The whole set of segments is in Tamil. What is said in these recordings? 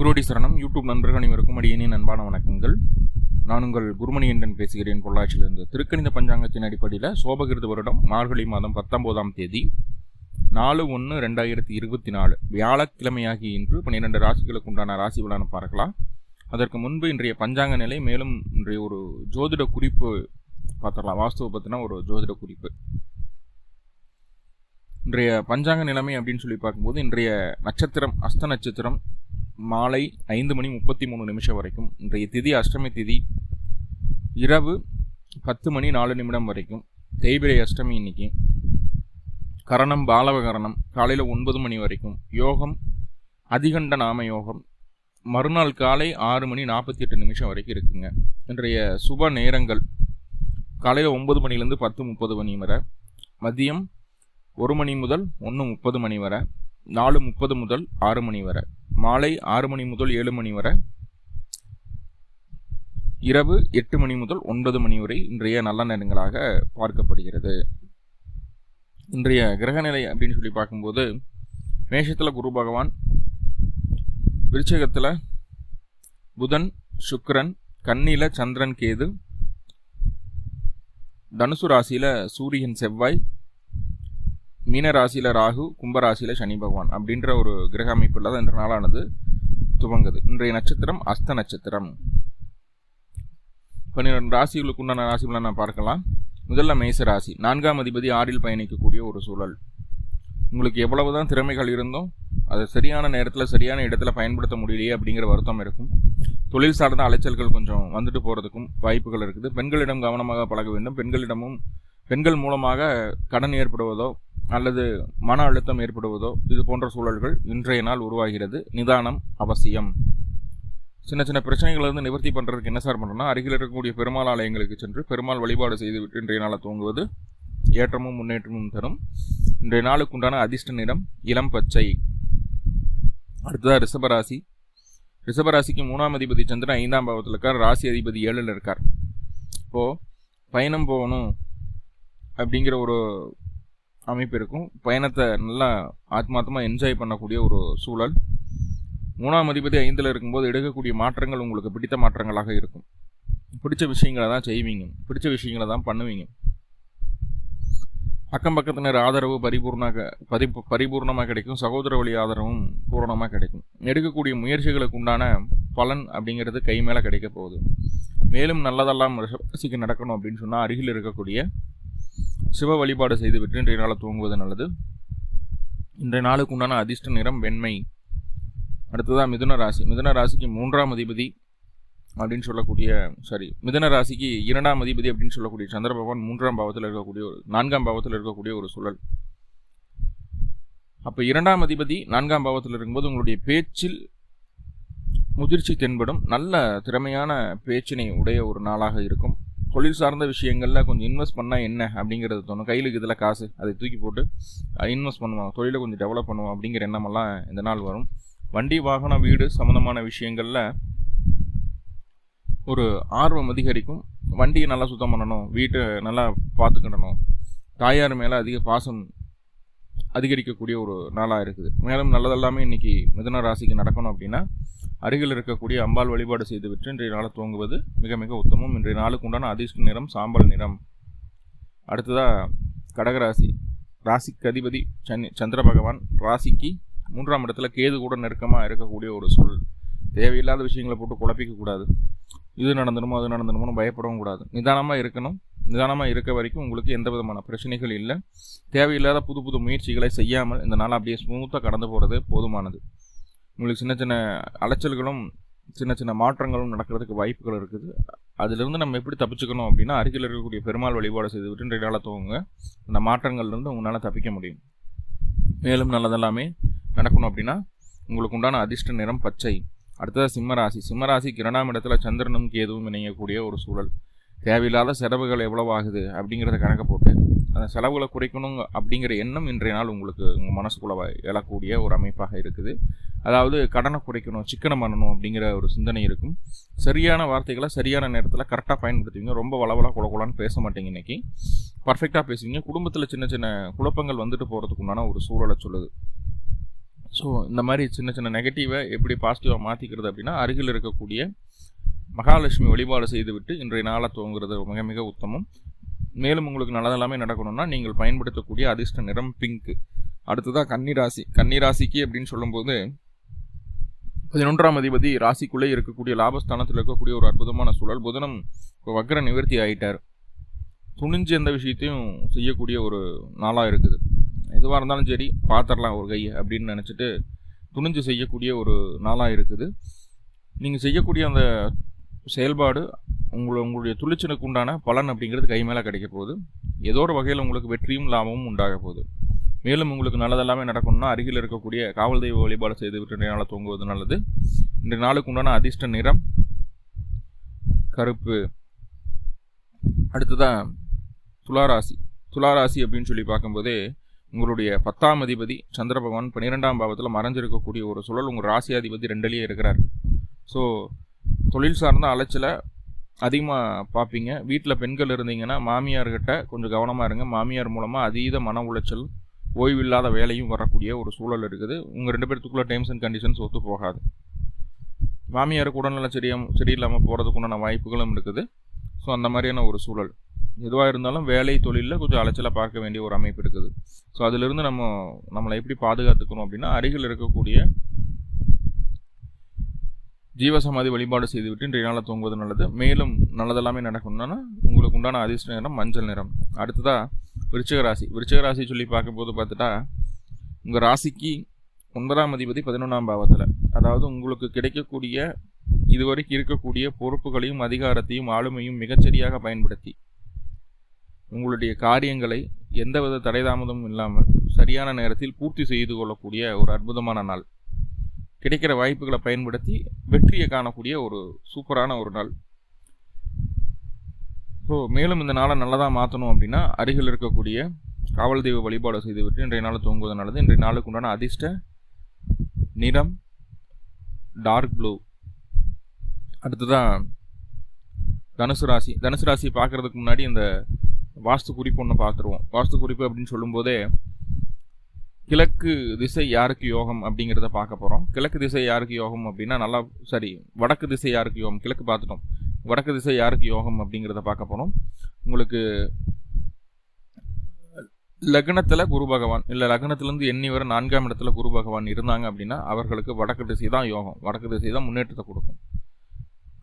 குருவடி சரணம். யூடியூப் நண்பர்கள் அனைவருக்கும் அடியேனின் அன்பான வணக்கங்கள். நான் உங்கள் குருமணியண்டன் பேசுகிறேன். பொள்ளாச்சியிலிருந்து திருக்கணித பஞ்சாங்கத்தின் அடிப்படையில் சோபகிருத வருடம் மார்கழி மாதம் பத்தொம்போதாம் தேதி நாலு ஒன்று ரெண்டாயிரத்தி இருபத்தி நாலு. வியாழக்கிழமையாகி இன்று பன்னிரெண்டு ராசிகளுக்கு உண்டான ராசி பலனை பார்க்கலாம். அதற்கு முன்பு இன்றைய பஞ்சாங்க நிலை மேலும் இன்றைய ஒரு ஜோதிட குறிப்பு பார்த்துடலாம். வாஸ்துவை பற்றின ஒரு ஜோதிட குறிப்பு. இன்றைய பஞ்சாங்க நிலைமை அப்படின்னு சொல்லி பார்க்கும்போது இன்றைய நட்சத்திரம் அஸ்த நட்சத்திரம் மாலை ஐந்து மணி முப்பத்தி மூணு நிமிஷம் வரைக்கும் இன்றைய திதி அஷ்டமி திதி இரவு பத்து மணி நாலு நிமிடம் வரைக்கும் தேய்பிரை அஷ்டமி இன்னைக்கு கரணம் பாலவ கரணம் காலையில் ஒன்பது மணி வரைக்கும் யோகம் அதிகண்ட நாம யோகம் மறுநாள் காலை ஆறு மணி நாற்பத்தி எட்டு நிமிஷம் வரைக்கும் இருக்குங்க. இன்றைய சுப நேரங்கள் காலையில் ஒன்பது மணிலேருந்து பத்து முப்பது மணி வரை மதியம் ஒரு மணி முதல் ஒன்று முப்பது மணி வரை நாலு முப்பது முதல் ஆறு மணி வரை. மாலை ஆறு மணி முதல் ஏழு மணி வரை. இரவு எட்டு மணி முதல் ஒன்பது மணி வரை இன்றைய நல்ல நேரங்களாக பார்க்கப்படுகிறது. இன்றைய கிரகநிலை அப்படின்னு சொல்லி பார்க்கும்போது மேஷத்தில் குரு பகவான் விருச்சகத்தில் புதன் சுக்கரன் கன்னியில் சந்திரன் கேது தனுசு ராசியில் சூரியன் செவ்வாய் மீன ராசியில் ராகு கும்பராசியில் சனி பகவான் அப்படின்ற ஒரு கிரக அமைப்பில் தான் இன்ற நாளானது துவங்குது. இன்றைய நட்சத்திரம் அஸ்த நட்சத்திரம். பன்னிரெண்டு ராசிகளுக்கு உண்டான ராசிகளை நான் பார்க்கலாம். முதல்ல மேச ராசி. நான்காம் அதிபதி ஆறில் பயணிக்கக்கூடிய ஒரு சூழல். உங்களுக்கு எவ்வளவுதான் திறமைகள் இருந்தும் அதை சரியான நேரத்தில் சரியான இடத்துல பயன்படுத்த முடியலையே அப்படிங்கிற வருத்தம் இருக்கும். தொழில் சார்ந்த அலைச்சல்கள் கொஞ்சம் வந்துட்டு போகிறதுக்கும் வாய்ப்புகள் இருக்குது. பெண்களிடம் கவனமாக பழக வேண்டும். பெண்களிடமும் பெண்கள் மூலமாக கடன் ஏற்படுவதோ அல்லது மன அழுத்தம் ஏற்படுவதோ இது போன்ற சூழல்கள் இன்றைய நாள் உருவாகிறது. நிதானம் அவசியம். சின்ன சின்ன பிரச்சனைகளை வந்து நிவர்த்தி பண்ணுறதுக்கு என்ன சார் பண்ணுறோம்னா அருகில் இருக்கக்கூடிய பெருமாள் ஆலயங்களுக்கு சென்று பெருமாள் வழிபாடு செய்துவிட்டு இன்றைய நாளை தூங்குவது ஏற்றமும் முன்னேற்றமும் தரும். இன்றைய நாளுக்கு உண்டான அதிர்ஷ்ட நிறம் இளம் பச்சை. அடுத்ததாக ரிஷபராசி. ரிஷபராசிக்கு மூணாம் அதிபதி சந்திரன் ஐந்தாம் பாவத்தில் இருக்கார். ராசி அதிபதி ஏழில் இருக்கார். இப்போது பயணம் போகணும் அப்படிங்கிற ஒரு அமைப்பு இருக்கும். பயணத்தை நல்லா ஆத்மார்த்தமாக என்ஜாய் பண்ணக்கூடிய ஒரு சூழல். மூணாம் அதிபதி ஐந்தில் இருக்கும்போது எடுக்கக்கூடிய மாற்றங்கள் உங்களுக்கு பிடித்த மாற்றங்களாக இருக்கும். பிடிச்ச விஷயங்களை தான் செய்வீங்க. பிடிச்ச விஷயங்களை தான் பண்ணுவீங்க. அக்கம் பக்கத்தினர் ஆதரவு பரிபூர்ணமாக பரி பரிபூர்ணமாக கிடைக்கும். சகோதர வழி ஆதரவும் பூரணமாக கிடைக்கும். எடுக்கக்கூடிய முயற்சிகளுக்கு உண்டான பலன் அப்படிங்கிறது கை மேலே கிடைக்க போகுது. மேலும் நல்லதெல்லாம் ரசிக்கு நடக்கணும் அப்படின்னு சொன்னால் அருகில் இருக்கக்கூடிய சிவ வழிபாடு செய்துவிட்டு இன்றைய நாளை தூங்குவது நல்லது. இன்றைய நாளுக்கு உண்டான அதிர்ஷ்ட நிறம் வெண்மை. அடுத்ததாக மிதுன ராசி. மிதுன ராசிக்கு மூன்றாம் அதிபதி அப்படின்னு சொல்லக்கூடிய சாரி மிதுன ராசிக்கு இரண்டாம் அதிபதி அப்படின்னு சொல்லக்கூடிய சந்திர பகவான் மூன்றாம் பாவத்தில் இருக்கக்கூடிய ஒரு நான்காம் பாவத்தில் இருக்கக்கூடிய ஒரு சூழல். அப்போ இரண்டாம் அதிபதி நான்காம் பாவத்தில் இருக்கும்போது உங்களுடைய பேச்சில் முதிர்ச்சி தென்படும். நல்ல திறமையான பேச்சினை உடைய ஒரு நாளாக இருக்கும். தொழில் சார்ந்த விஷயங்களில் கொஞ்சம் இன்வெஸ்ட் பண்ணால் என்ன அப்படிங்கிறது தோணும். கையில் இதில் காசு அதை தூக்கி போட்டு இன்வெஸ்ட் பண்ணுவோம். தொழிலை கொஞ்சம் டெவலப் பண்ணுவோம் அப்படிங்கிற எண்ணமெல்லாம் இந்த நாள் வரும். வண்டி வாகனம் வீடு சம்மந்தமான விஷயங்களில் ஒரு ஆர்வம் அதிகரிக்கும். வண்டியை நல்லா சுத்தம் பண்ணணும் வீட்டை நல்லா பார்த்துக்கிடணும். தாயார் மேலே அதிக பாசம் அதிகரிக்கக்கூடிய ஒரு நாளாக இருக்குது. மேலும் நல்லதெல்லாமே இன்றைக்கி மிதன ராசிக்கு நடக்கணும் அப்படின்னா அருகில் இருக்கக்கூடிய அம்பாள் வழிபாடு செய்துவிட்டு இன்றைய நாளை தூங்குவது மிக மிக உத்தமம். இன்றைய நாளுக்கு உண்டான அதிர்ஷ்ட நிறம் சாம்பல் நிறம். அடுத்ததாக கடகராசி. ராசிக்கு அதிபதி சனி சந்திர பகவான் ராசிக்கு மூன்றாம் இடத்துல கேது கூட நெருக்கமாக இருக்கக்கூடிய ஒரு சூழல். தேவையில்லாத விஷயங்களை போட்டு குழப்பிக்க கூடாது. இது நடந்துடுமோ அது நடந்துடுமோ பயப்படவும் கூடாது. நிதானமாக இருக்கணும். நிதானமாக இருக்க வரைக்கும் உங்களுக்கு எந்த விதமான பிரச்சனைகள் இல்லை. தேவையில்லாத புது புது முயற்சிகளை செய்யாமல் இந்த நாள் அப்படியே ஸ்மூத்தாக கடந்து போகிறது போதுமானது. உங்களுக்கு சின்ன சின்ன அலைச்சல்களும் சின்ன சின்ன மாற்றங்களும் நடக்கிறதுக்கு வாய்ப்புகள் இருக்குது. அதிலிருந்து நம்ம எப்படி தப்பிச்சுக்கணும் அப்படின்னா அருகில் இருக்கக்கூடிய பெருமாள் வழிபாடு செய்துவிட்டு இன்றைய நாளாக தூங்குங்க. அந்த மாற்றங்கள்லேருந்து உங்களால் தப்பிக்க முடியும். மேலும் நல்லதெல்லாமே நடக்கணும் அப்படின்னா உங்களுக்கு உண்டான அதிர்ஷ்ட நிறம் பச்சை. அடுத்தது சிம்மராசி. சிம்மராசிக்கு இரண்டாம் இடத்துல சந்திரனும் கேதுவும் இணையக்கூடிய ஒரு சூழல். தேவையில்லாத செலவுகள் எவ்வளவு ஆகுது அப்படிங்கிறத கணக்கு போட்டு அந்த செலவுகளை குறைக்கணும் அப்படிங்கிற எண்ணம் இன்றைய நாள் உங்களுக்கு உங்கள் மனசுக்குள்ள எழக்கூடிய ஒரு அமைப்பாக இருக்குது. அதாவது கடனை குறைக்கணும் சிக்கனம் பண்ணணும் அப்படிங்கிற ஒரு சிந்தனை இருக்கும். சரியான வார்த்தைகளை சரியான நேரத்தில் கரெக்டாக பயன்படுத்துவீங்க. ரொம்ப வளவலாக குலகுலான்னு பேச மாட்டீங்க இன்னைக்கு. பர்ஃபெக்டாக பேசுவீங்க. குடும்பத்தில் சின்ன சின்ன குழப்பங்கள் வந்துட்டு போகிறதுக்கு உண்டான ஒரு சூழலை சொல்லுது. ஸோ இந்த மாதிரி சின்ன சின்ன நெகட்டிவை எப்படி பாசிட்டிவாக மாற்றிக்கிறது அப்படின்னா அருகில் இருக்கக்கூடிய மகாலட்சுமி வழிபாடு செய்துவிட்டு இன்றைய நாளை துவங்குறது மிக மிக உத்தமம். மேலும் உங்களுக்கு நல்லதெல்லாமே நடக்கணும்னா நீங்கள் பயன்படுத்தக்கூடிய அதிர்ஷ்ட நிறம் பிங்க்கு அடுத்ததாக கன்னிராசி கன்னிராசிக்கு அப்படின்னு சொல்லும்போது பதினொன்றாம் அதிபதி ராசிக்குள்ளே இருக்கக்கூடிய லாபஸ்தானத்தில் இருக்கக்கூடிய ஒரு அற்புதமான சூழல். புதனம் வக்ர நிவர்த்தி ஆகிட்டார் துணிஞ்சு எந்த விஷயத்தையும் செய்யக்கூடிய ஒரு நாளாக இருக்குது. எதுவாக இருந்தாலும் சரி பார்த்துடலாம் ஒரு கையை அப்படின்னு நினச்சிட்டு துணிஞ்சு செய்யக்கூடிய ஒரு நாளாக இருக்குது. நீங்கள் செய்யக்கூடிய அந்த செயல்பாடு உங்களை உங்களுடைய துளிச்சனுக்கு உண்டான பலன் அப்படிங்கிறது கை மேலே கிடைக்க போகுது. ஏதோ ஒரு வகையில் உங்களுக்கு வெற்றியும் லாபமும் உண்டாக போகுது. மேலும் உங்களுக்கு நல்லதெல்லாமே நடக்கணும்னா அருகில் இருக்கக்கூடிய காவல் தெய்வ வழிபாடு செய்து விட்டு நாளில் தூங்குவது நல்லது. இன்று நாளுக்கு உண்டான அதிர்ஷ்ட நிறம் கருப்பு. அடுத்ததான் துளாராசி. துளாராசி அப்படின்னு சொல்லி பார்க்கும்போதே உங்களுடைய பத்தாம் அதிபதி சந்திர பகவான் பன்னிரெண்டாம் பாவத்தில் மறைஞ்சிருக்கக்கூடிய ஒரு சுழல் உங்கள் ராசியாதிபதி ரெண்டுலேயே இருக்கிறார். ஸோ தொழில் சார்ந்த அலைச்சலை அதிகமாக பார்ப்பீங்க. வீட்டில் பெண்கள் இருந்தீங்கன்னா மாமியார்கிட்ட கொஞ்சம் கவனமாக இருங்க. மாமியார் மூலமாக அதீத மன உளைச்சல் ஓய்வில்லாத வேலையும் வரக்கூடிய ஒரு சூழல் இருக்குது. உங்கள் ரெண்டு பேர்த்துக்குள்ளே டேர்ம்ஸ் அண்ட் கண்டிஷன்ஸ் ஒத்து போகாது. மாமியாருக்கு உடல்நலம் சரியாம சரியில்லாமல் போகிறதுக்குண்டான வாய்ப்புகளும் இருக்குது. ஸோ அந்த மாதிரியான ஒரு சூழல். எதுவாக இருந்தாலும் வேலை தொழிலில் கொஞ்சம் அலைச்சலாக பார்க்க வேண்டிய ஒரு அமைப்பு இருக்குது. ஸோ அதிலிருந்து நம்ம நம்மளை எப்படி பாதுகாத்துக்கணும் அப்படின்னா அருகில் இருக்கக்கூடிய ஜீவசமாதி வழிபாடு செய்துவிட்டு இன்றைய நாளில் தூங்குவது நல்லது. மேலும் நல்லதெல்லாமே நடக்கணும்னா உங்களுக்கு உண்டான அதிர்ஷ்ட நிறம் மஞ்சள் நிறம். அடுத்ததாக விருச்சிக ராசி விருச்சிக ராசி சொல்லி பார்க்கும்போது பார்த்துட்டா உங்கள் ராசிக்கு ஒன்பதாம் அதிபதி பதினொன்றாம் பாவத்தில். அதாவது உங்களுக்கு கிடைக்கக்கூடிய இதுவரைக்கும் இருக்கக்கூடிய பொறுப்புகளையும் அதிகாரத்தையும் ஆளுமையும் மிகச்சரியாக பயன்படுத்தி உங்களுடைய காரியங்களை எந்தவித தடைதாமதமும் இல்லாமல் சரியான நேரத்தில் பூர்த்தி செய்து கொள்ளக்கூடிய ஒரு அற்புதமான நாள். கிடைக்கிற வாய்ப்புகளை பயன்படுத்தி வெற்றியை காணக்கூடிய ஒரு சூப்பரான ஒரு நாள். ஸோ மேலும் இந்த நாளை நல்லதாக மாற்றணும் அப்படின்னா அருகில் இருக்கக்கூடிய காவல் தெய்வ வழிபாடு செய்துவிட்டு இன்றைய நாள் தூங்குவது நல்லது. இன்றைய நாளுக்கு உண்டான அதிர்ஷ்ட நிறம் டார்க் ப்ளூ அடுத்ததான் தனுசு ராசி. தனுசு ராசி பார்க்குறதுக்கு முன்னாடி இந்த வாஸ்து குறிப்பு ஒன்று பார்த்துருவோம். வாஸ்து குறிப்பு அப்படின்னு சொல்லும்போதே கிழக்கு திசை யாருக்கு யோகம் அப்படிங்கிறத பார்க்க போகிறோம் கிழக்கு திசை யாருக்கு யோகம் அப்படின்னா நல்லா சரி வடக்கு திசை யாருக்கு யோகம்? கிழக்கு பார்த்துட்டோம். வடக்கு திசை யாருக்கு யோகம் அப்படிங்கிறத பார்க்க போகிறோம் உங்களுக்கு லக்னத்தில் குரு பகவான் இல்லை லக்னத்துலேருந்து எண்ணி வர நான்காம் இடத்துல குரு பகவான் இருந்தாங்க அப்படின்னா அவர்களுக்கு வடக்கு திசை தான் யோகம். வடக்கு திசை தான் முன்னேற்றத்தை கொடுக்கும்.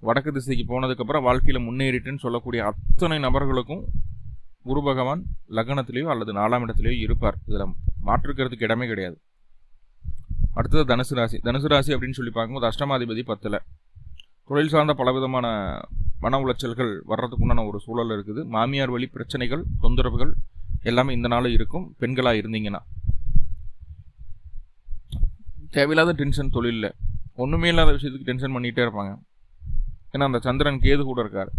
வடக்கு திசைக்கு போனதுக்கப்புறம் வாழ்க்கையில் முன்னேறிட்டுன்னு சொல்லக்கூடிய அத்தனை நபர்களுக்கும் குரு பகவான் லக்னத்திலேயோ அல்லது நாலாம் இடத்துலையோ இருப்பார். இதில் மாற்றுக்கிறதுக்கு இடமே கிடையாது. அடுத்தது தனுசு ராசி. தனுசு ராசி அப்படின்னு சொல்லி பார்க்கும்போது அஷ்டமாதிபதி பத்தில் தொழில் சார்ந்த பலவிதமான மன உளைச்சல்கள் வர்றதுக்குண்டான ஒரு சூழல் இருக்குது. மாமியார் வழி பிரச்சனைகள் தொந்தரவுகள் எல்லாமே இந்த நாளும் இருக்கும். பெண்களாக இருந்தீங்கன்னா. தேவையில்லாத டென்ஷன் தொழிலில். ஒன்றுமே இல்லாத விஷயத்துக்கு டென்ஷன் பண்ணிகிட்டே இருப்பாங்க. ஏன்னா அந்த சந்திரன் கேது கூட இருக்கார்.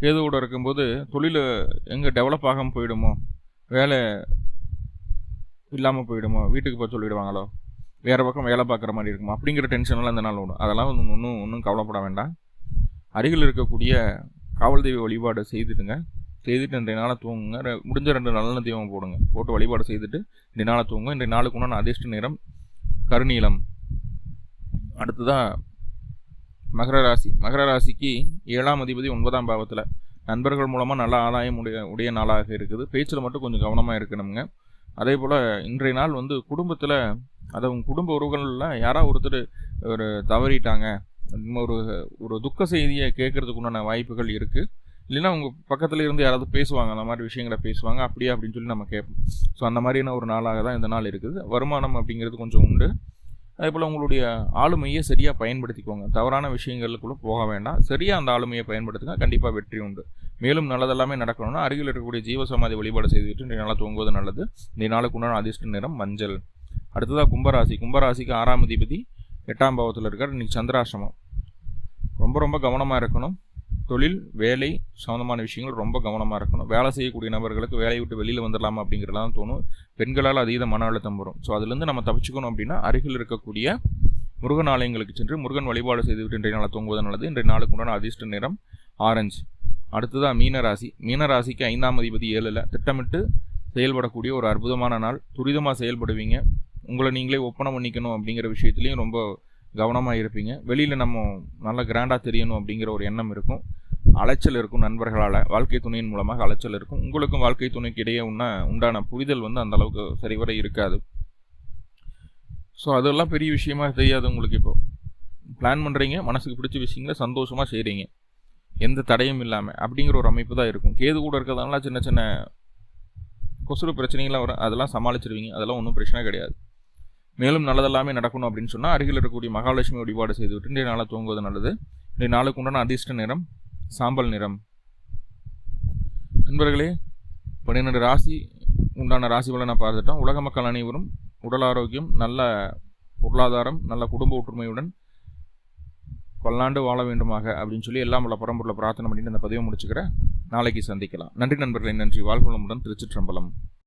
கேது கூட இருக்கும்போது தொழில் எங்கே டெவலப் ஆகாமல் போயிடுமோ? வேலை இல்லாமல் போயிடுமோ? வீட்டுக்கு போய் சொல்லிவிடுவாங்களோ வேறு பக்கம் வேலை பார்க்குற மாதிரி இருக்குமா? அப்படிங்கிற டென்ஷன்லாம் அந்த நாள் ஓடும். அதெல்லாம் வந்து ஒன்றும் ஒன்றும் கவலைப்பட வேண்டாம். அருகில் இருக்கக்கூடிய காவல் தெய்வ வழிபாடு செய்துட்டுங்க செய்துட்டு இன்றைய நாளை தூங்குங்க. முடிஞ்ச ரெண்டு நல்ல தெய்வம் போடுங்க. போட்டு வழிபாடு செய்துட்டு இன்றைய நாளை தூங்குங்க. இன்றைய நாளுக்கு உண்டான அதிர்ஷ்ட நிறம் கருநீளம் அடுத்ததான் மகர ராசி. மகர ராசிக்கு ஏழாம் அதிபதி ஒன்பதாம் பாவத்தில். நண்பர்கள் மூலமாக நல்ல ஆதாயம் உடைய உடைய நாளாக இருக்குது. பேச்சில் மட்டும் கொஞ்சம் கவனமாக இருக்கணுங்க. அதே போல் இன்றைய நாள் வந்து குடும்பத்தில் அதை உங்கள் குடும்ப உறவுகளில் யாராவது ஒருத்தர் ஒரு தவறிட்டாங்க ஒரு ஒரு துக்க செய்தியை கேட்கறதுக்கு உண்டான வாய்ப்புகள் இருக்குது இல்லைன்னா உங்கள் பக்கத்தில் இருந்து யாராவது பேசுவாங்க அந்த மாதிரி விஷயங்களை பேசுவாங்க அப்படியா அப்படின்னு சொல்லி நம்ம கேட்போம். ஸோ அந்த மாதிரியான ஒரு நாளாக தான் இந்த நாள் இருக்குது. வருமானம் அப்படிங்கிறது கொஞ்சம் உண்டு. அதே போல் உங்களுடைய ஆளுமையை சரியாக பயன்படுத்திக்கோங்க. தவறான விஷயங்களுக்குள்ளே போக வேண்டாம். சரியாக அந்த ஆளுமையை பயன்படுத்துங்க. கண்டிப்பாக வெற்றி உண்டு. மேலும் நல்லதெல்லாமே நடக்கணும்னா அருகில் இருக்கக்கூடிய ஜீவசமாதி வழிபாடு செய்துவிட்டு இன்றைய நாளாக தூங்குவது நல்லது. இந்த நாளுக்கு உண்டான அதிர்ஷ்ட நிறம் மஞ்சள். அடுத்ததாக கும்பராசி. கும்பராசிக்கு ஆறாம் அதிபதி எட்டாம் பாவத்தில் இருக்கார். இன்றைக்கி சந்திராசிரமம் ரொம்ப ரொம்ப கவனமாக இருக்கணும். தொழில் வேலை சம்மந்தமான விஷயங்கள் ரொம்ப கவனமாக இருக்கணும். வேலை செய்யக்கூடிய நபர்களுக்கு வேலையை விட்டு வெளியில் வந்துடலாமா அப்படிங்கிறதெல்லாம் தோணும். பெண்களால் அதீத மன அழுத்தம் வரும். ஸோ அதுலேருந்து நம்ம தப்பிச்சுக்கணும் அப்படின்னா அருகில் இருக்கக்கூடிய முருகன் ஆலயங்களுக்கு சென்று முருகன் வழிபாடு செய்துவிட்டு இன்றைய நாளை தூங்குவது நல்லது. இன்றைய நாளுக்கு உண்டான அதிர்ஷ்ட நிறம் ஆரஞ்சு. அடுத்ததாக மீனராசி. மீனராசிக்கு ஐந்தாம் அதிபதி ஏழில் திட்டமிட்டு செயல்படக்கூடிய ஒரு அற்புதமான நாள். துரிதமாக செயல்படுவீங்க. உங்களை நீங்களே ஒப்பனை பண்ணிக்கணும் அப்படிங்கிற விஷயத்துலையும் ரொம்ப கவனமாக இருப்பீங்க. வெளியில் நம்ம நல்லா கிராண்டாக தெரியணும் அப்படிங்கிற ஒரு எண்ணம் இருக்கும். அலைச்சல் இருக்கும் நண்பர்களால். வாழ்க்கை துணையின் மூலமாக அலைச்சல் இருக்கும். உங்களுக்கும் வாழ்க்கை துணைக்கு இடையே உன்ன உண்டான புரிதல் வந்து அந்த அளவுக்கு சரிவர இருக்காது. ஸோ அதெல்லாம் பெரிய விஷயமா தெரியாது உங்களுக்கு இப்போ. பிளான் பண்ணுறீங்க மனசுக்கு பிடிச்ச விஷயங்களை சந்தோஷமாக செய்கிறீங்க எந்த தடையும் இல்லாமல் அப்படிங்கிற ஒரு அமைப்பு தான் இருக்கும். கேது கூட இருக்கிறதுனால சின்ன சின்ன கொசுறு பிரச்சனைகள்லாம் வரும். அதெல்லாம் சமாளிச்சிருவீங்க. அதெல்லாம் ஒன்றும் பிரச்சனை கிடையாது. மேலும் நல்லதெல்லாமே நடக்கணும் அப்படின்னு சொன்னால் அருகில் இருக்கக்கூடிய மகாலட்சுமி வழிபாடு செய்துவிட்டு இன்றைய நாளை தூங்குவது நல்லது. இன்றைய நாளுக்கு உண்டான அதிர்ஷ்ட நிறம் சாம்பல் நிறம். நண்பர்களே பன்னிரெண்டு ராசி உண்டான ராசி பலனை பார்த்துட்டோம். உலக மக்கள் அனைவரும் உடல் ஆரோக்கியம் நல்ல பொருளாதாரம் நல்ல குடும்ப ஒற்றுமையுடன் பல்லாண்டு வாழ வேண்டுமாக அப்படின்னு சொல்லி எல்லாம் உள்ள பரம்பொருளை பிரார்த்தனை பண்ணிட்டு இந்த பதிவை முடிச்சுக்கிறேன். நாளைக்கு சந்திக்கலாம். நன்றி நண்பர்களே நன்றி. வாழ்வளமுடன் திருச்சிற்றம்பலம்.